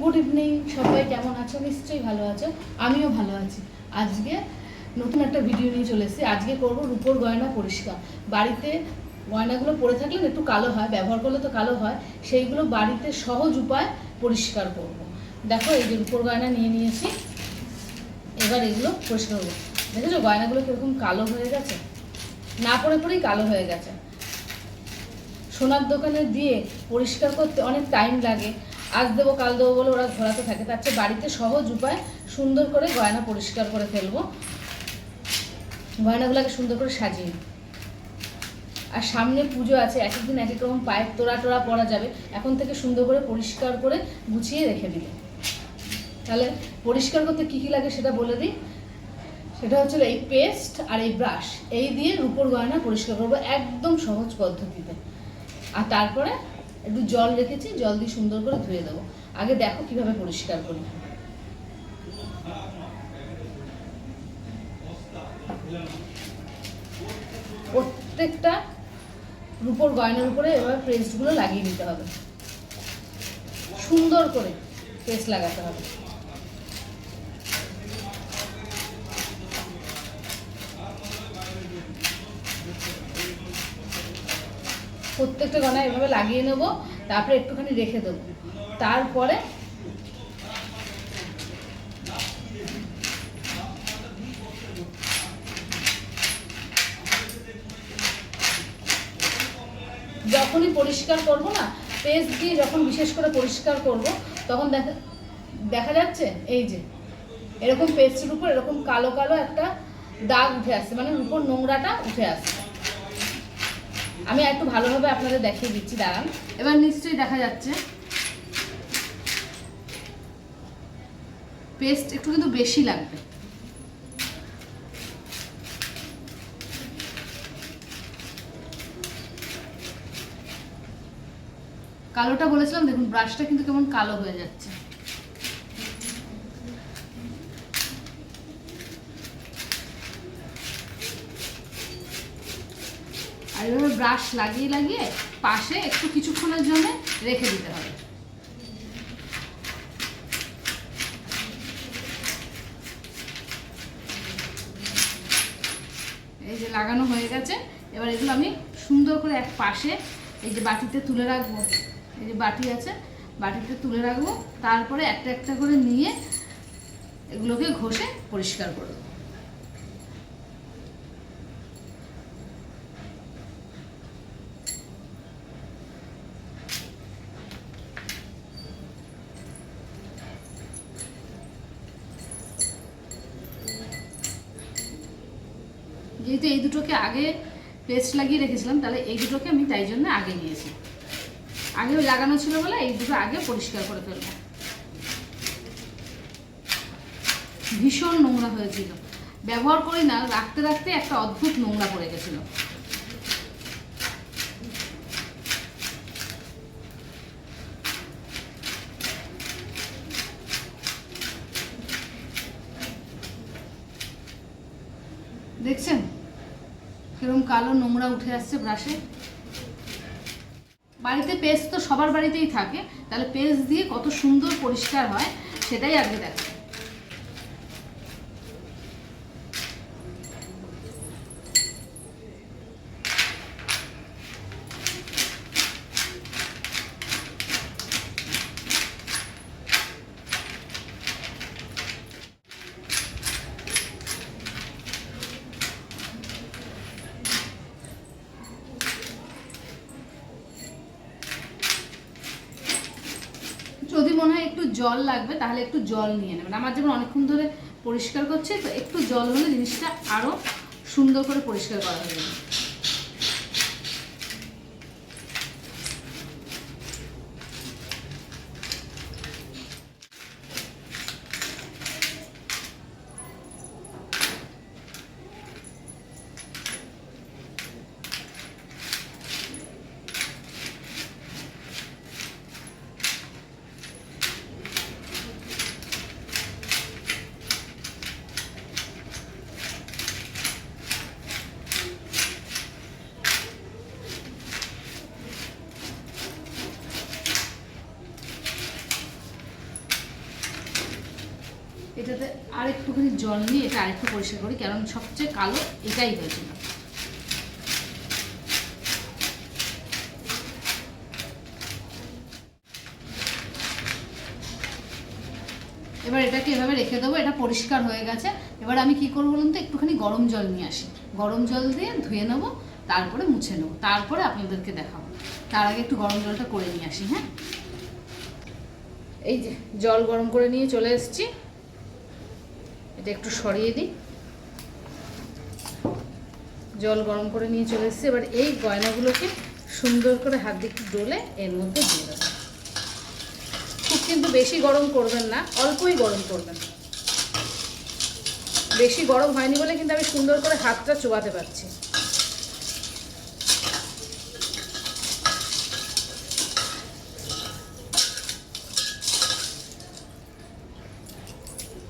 Good evening সবাই কেমন আছো? নিশ্চয়ই ভালো আছো। আমিও ভালো আছি। আজকে নতুন একটা ভিডিও নিয়ে চলে এসেছি। আজকে করব রূপোর গয়না পরিষ্কার। বাড়িতে গয়নাগুলো পরে থাকলে একটু কালো হয়, ব্যবহার করলে তো কালো হয়। সেইগুলো বাড়িতে সহজ উপায় পরিষ্কার করব। দেখো এই যে রূপোর গয়না নিয়ে নিয়েছি। এবার এগুলো পরিষ্কার করব। দেখেছ গয়নাগুলো কীরকম কালো হয়ে গেছে? না পরে পরেই কালো হয়ে গেছে। সোনার দোকানে দিয়ে পরিষ্কার করতে অনেক টাইম লাগে। আজ দেবো, কাল দেবো বলে ওরা ঘোরাতে থাকে। তার চেয়ে বাড়িতে সহজ উপায়, সুন্দর করে গয়না পরিষ্কার করে ফেলব। গয়নাগুলোকে সুন্দর করে সাজিয়ে। আর সামনে পুজো আছে, এক একদিন এক এক রকম পায়ের তোড়া টোড়া পরা যাবে। এখন থেকে সুন্দর করে পরিষ্কার করে গুছিয়ে রেখে দিলে। তাহলে পরিষ্কার করতে কী কী লাগে সেটা বলে দিই। সেটা হচ্ছে এই পেস্ট আর এই ব্রাশ, এই দিয়ে রূপোর গয়না পরিষ্কার করব একদম সহজ পদ্ধতিতে। আর তারপরে একটু জল রেখেছি, জল দিয়ে সুন্দর করে ধুয়ে দেবো আগে দেখো কীভাবে পরিষ্কার করি। প্রত্যেকটা রূপোর গয়নার উপরে এবার পেস্টগুলো লাগিয়ে নিতে হবে। সুন্দর করে পেস্ট লাগাতে হবে। প্রত্যেকটা গয়না এভাবে লাগিয়ে নেব, তারপরে একটুখানি রেখে দেবো। তারপরে যখনই পরিষ্কার করব না, পেস্ট দিয়ে যখন বিশেষ করে পরিষ্কার করব, তখন দেখা দেখা যাচ্ছে, এই যে, এরকম পেস্টের উপর এরকম কালো কালো একটা দাগ উঠে আসছে মানে উপর নোংরাটা উঠে আসছে। আমি একটু ভালোভাবে আপনাদের দেখিয়ে দিচ্ছি, দাঁড়ান। এবার নিশ্চয়ই দেখা যাচ্ছে। পেস্ট একটু কিন্তু বেশি লাগবে। কালোটা বলেছিলাম, দেখুন, ব্রাশটা কিন্তু কেমন কালো হয়ে যাচ্ছে। আর এভাবে ব্রাশ লাগিয়ে লাগিয়ে পাশে একটু কিছুক্ষণের জন্য রেখে দিতে হবে। এই যে লাগানো হয়ে গেছে, এবার এগুলো আমি সুন্দর করে এক পাশে এই যে বাটিতে তুলে রাখব। এই যে বাটি আছে, বাটিতে তুলে রাখব, তারপরে একটা একটা করে নিয়ে এগুলোকে ঘষে পরিষ্কার করে যেহেতু এই দুটোকে আগে পেস্ট লাগিয়ে রেখেছিলাম, তাহলে এই দুটোকে আমি তাই জন্য আগে নিয়েছি। আগে লাগানো ছিল বলে এই দুটো আগে পরিষ্কার করে ফেলব। ভীষণ নোংরা হয়েছিল। ব্যবহার করি না, রাখতে রাখতে একটা অদ্ভুত নোংরা পড়ে গেছিল দেখছেন কীরকম কালো নোংরা উঠে আসছে ব্রাশে। বাড়িতে পেস্ট তো সবার বাড়িতেই থাকে, তাহলে পেস্ট দিয়ে কত সুন্দর পরিষ্কার হয়, সেটাই আগে দেখো যদি মনে হয় একটু জল লাগবে, তাহলে একটু জল নিয়ে নেবেন। আমার যেমন অনেকক্ষণ ধরে পরিষ্কার করছে, তো একটু জল হলে জিনিসটা আরও সুন্দর করে পরিষ্কার করা হয়ে যাবে। এটাতে আর একটুখানি জল নিয়ে এটা আরেকটু পরিষ্কার করি কারণ সবচেয়ে কালো এটাই হয়েছিল। এবার এটাকে এভাবে রেখে দেবো, এটা পরিষ্কার হয়ে গেছে। এবার আমি কি করব বলুন তো, একটুখানি গরম জল নিয়ে আসি। গরম জল দিয়ে ধুয়ে নেব, তারপরে মুছে নেব, তারপরে আপনাদেরকে দেখাবো। তার আগে একটু গরম জলটা করে নিয়ে আসি হ্যাঁ? এই যে জল গরম করে নিয়ে চলে এসেছি। এটা একটু সরিয়ে দিই। জল গরম করে নিয়ে চলে এসেছি। এবার এই গয়নাগুলোকে সুন্দর করে হাত দিয়ে একটু ডলে এর মধ্যে দিয়ে দেবো। খুব কিন্তু বেশি গরম করবেন না, অল্পই গরম করবেন। বেশি গরম হয়নি বলে কিন্তু আমি সুন্দর করে হাতটা চোবাতে পারছি।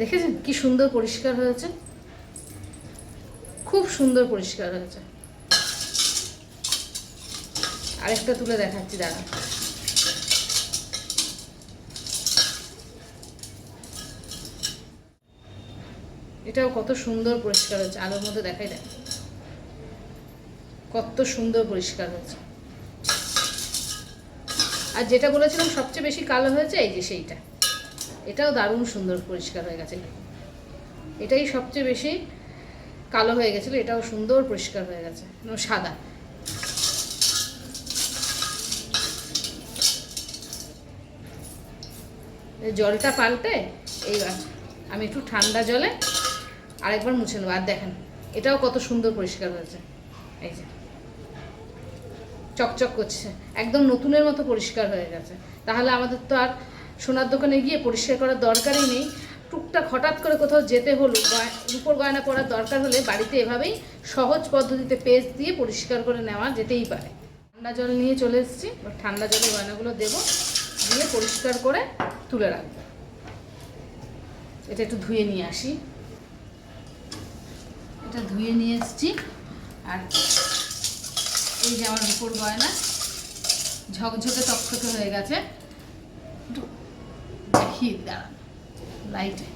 দেখেছেন কি সুন্দর পরিষ্কার হয়েছে? খুব সুন্দর পরিষ্কার হয়েছে। আরেকটা তুলে দেখাচ্ছি দাঁড়া এটাও কত সুন্দর পরিষ্কার হয়েছে, আলোর মধ্যে দেখাই দেখ কত সুন্দর পরিষ্কার হয়েছে। আর যেটা বলেছিলাম, সবচেয়ে বেশি কালো হয়েছে, এই যে সেইটা। এটাও দারুণ সুন্দর পরিষ্কার হয়ে গেছে। এটাই সবচেয়ে বেশি কালো হয়ে গেছিল, এটাও সুন্দর পরিষ্কার হয়ে গেছে সাদা। জলটা পাল্টে এইবার আমি একটু ঠান্ডা জলে আরেকবার মুছে নেব। আর দেখেন, এটাও কত সুন্দর পরিষ্কার হয়েছে। এই যে, চকচক করছে, একদম নতুনের মতো পরিষ্কার হয়ে গেছে। তাহলে আমাদের তো আর সোনার দোকানে গিয়ে পরিষ্কার করার দরকারই নেই। টুকটাক হঠাৎ করে কোথাও যেতে হলো রূপোর গয়না পরার দরকার হলে বাড়িতে এভাবেই সহজ পদ্ধতিতে পেস্ট দিয়ে পরিষ্কার করে নেওয়া যেতেই পারে। ঠান্ডা জল নিয়ে চলে এসেছি ঠান্ডা জলে গয়নাগুলো দেবো, দিয়ে পরিষ্কার করে তুলে রাখব। এটা একটু ধুয়ে নিয়ে আসি। এটা ধুয়ে নিয়ে এসেছি, আর এই যে আমার রূপোর গয়না, ঝকঝকে তকতকে হয়ে গেছে। দেখি দাঁড়ান লাইটে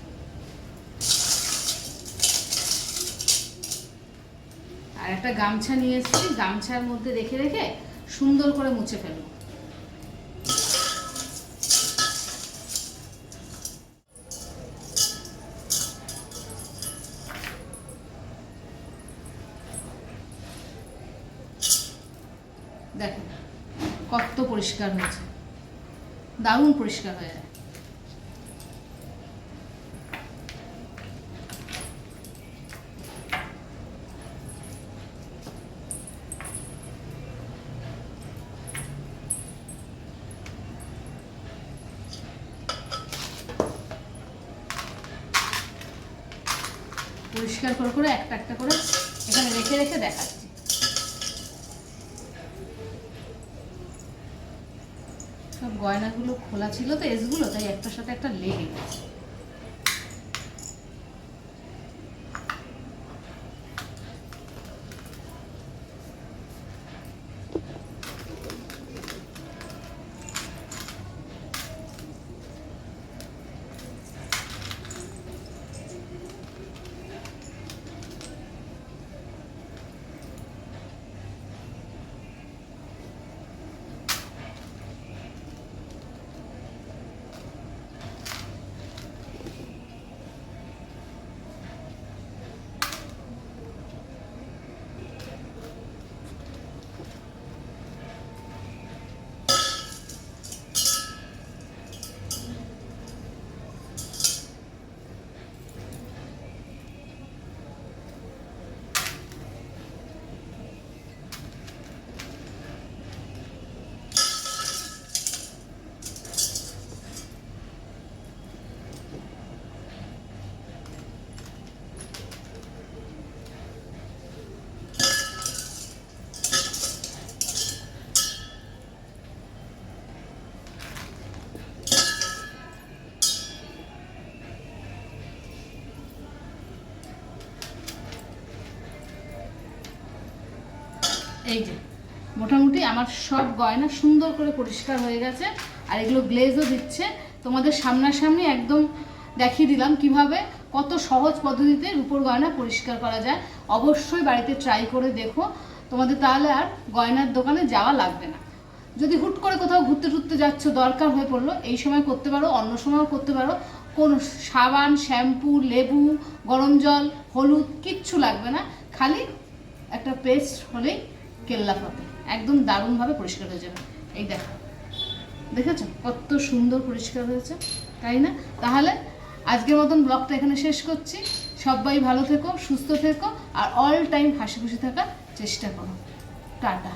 আর একটা গামছা নিয়ে এসেছি, গামছার মধ্যে রেখে রেখে সুন্দর করে মুছে ফেলব। দেখেন কত পরিষ্কার হয়েছে। দারুণ পরিষ্কার হয়ে যায়। পরিষ্কার করে করে একটা একটা করে এখানে রেখে রেখে দেখাচ্ছি। সব গয়নাগুলো খোলা ছিল তো, এসগুলো, তাই একটার সাথে একটা লেগে গেছে। এই যে, মোটামুটি আমার সব গয়না সুন্দর করে পরিষ্কার হয়ে গেছে, আর এগুলো গ্লেজও দিচ্ছে। তোমাদের সামনাসামনি একদম দেখিয়ে দিলাম কীভাবে কত সহজ পদ্ধতিতে রূপোর গয়না পরিষ্কার করা যায়। অবশ্যই বাড়িতে ট্রাই করে দেখো। তোমাদের তাহলে আর গয়নার দোকানে যাওয়া লাগবে না। যদি হুট করে কোথাও ঘুরতে টুরতে যাচ্ছ, দরকার হয়ে পড়ল, এই সময় করতে পারো, অন্য সময়ও করতে পারো। কোনো সাবান, শ্যাম্পু, লেবু, গরম জল, হলুদ, কিচ্ছু লাগবে না। খালি একটা পেস্ট হলেই কেল্লা পাবে একদম দারুণভাবে পরিষ্কার হয়ে যাবে। এই দেখো। দেখেছ? কত সুন্দর পরিষ্কার হয়েছে, তাই না? তাহলে আজকের মতন ব্লগটা এখানে শেষ করছি। সবাই ভালো থেকো, সুস্থ থেকো, আর অল টাইম হাসি খুশি থাকার চেষ্টা করো। টাটা।